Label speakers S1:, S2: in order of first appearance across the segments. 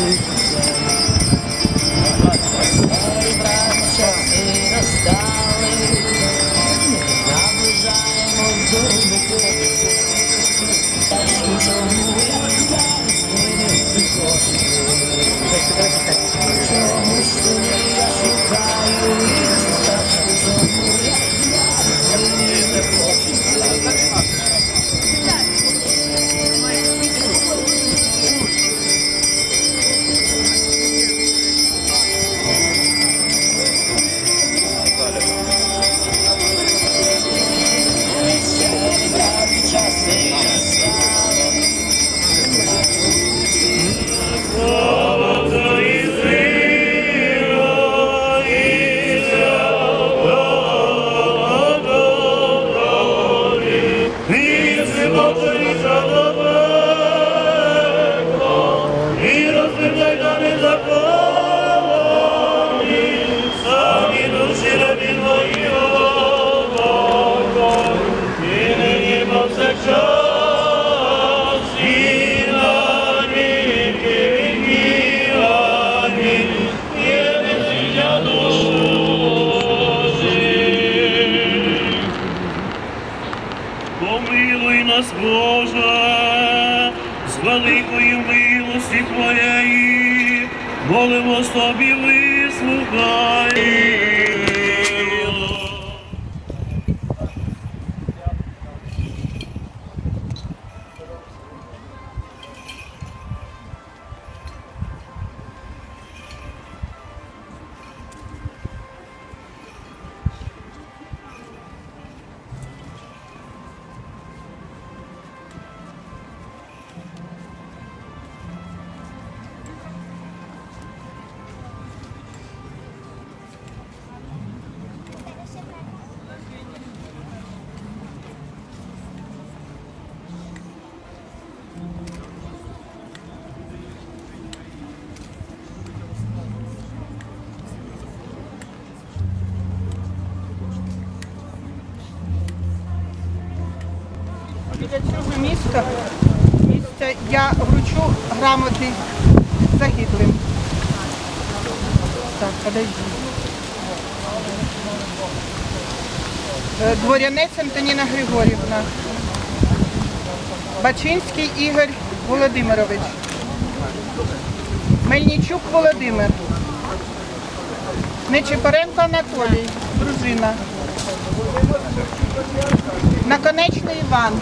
S1: І великої милості Твоєї, молимо тобі, вислухай.
S2: Міста, місця я вручу грамоти загиблим. Так, подожди. Е, Дворянець Антоніна Григорівна. Бачинський Ігор Володимирович. Мельничук Володимир. Нечипоренко Анатолій, дружина. Наконечний Іван.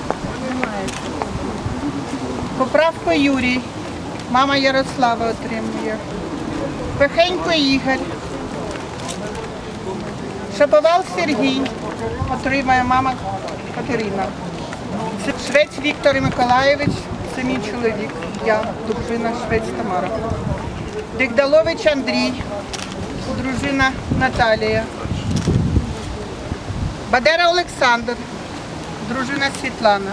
S2: Поправко Юрій. Мама Ярослава отримує. Пехенько Ігор. Шаповал Сергій. Отримає мама Катерина. Швець Віктор Миколаєвич. Це мій чоловік. Я дружина Швець Тамара. Дегдалович Андрій. Дружина Наталія. Бадера Олександр, дружина Світлана.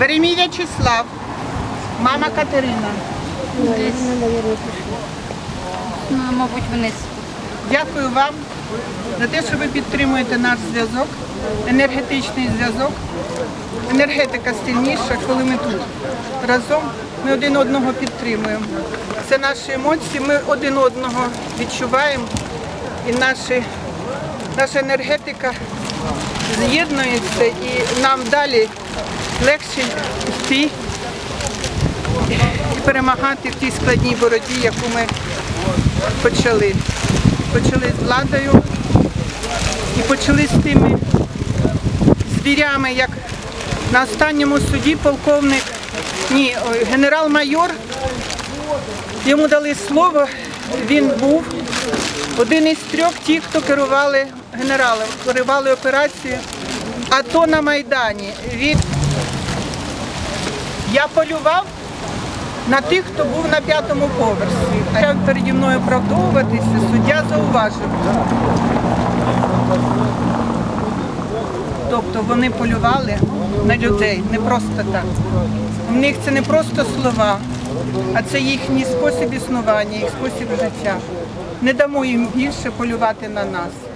S2: Веремій В'ячеслав, мама Катерина.
S3: Ну, мабуть, вниз.
S2: Дякую вам за те, що ви підтримуєте наш зв'язок, енергетичний зв'язок. Енергетика сильніша, коли ми тут разом, ми один одного підтримуємо. Це наші емоції, ми один одного відчуваємо і наші, наша енергетика з'єднується і нам далі легше йти і перемагати в тій складній боротьбі, яку ми почали. Почали з владою і почали з тими звірями, як на останньому суді полковник, ні, генерал-майор, йому дали слово, він був один із трьох тих, хто керували генералом, керували операцією АТО на Майдані. Він... Я полював на тих, хто був на п'ятому поверсі. Почав переді мною оправдовуватися, суддя зауважив. Тобто вони полювали на людей не просто так. В них це не просто слова, а це їхній спосіб існування, їх спосіб життя. Не дамо їм більше полювати на нас.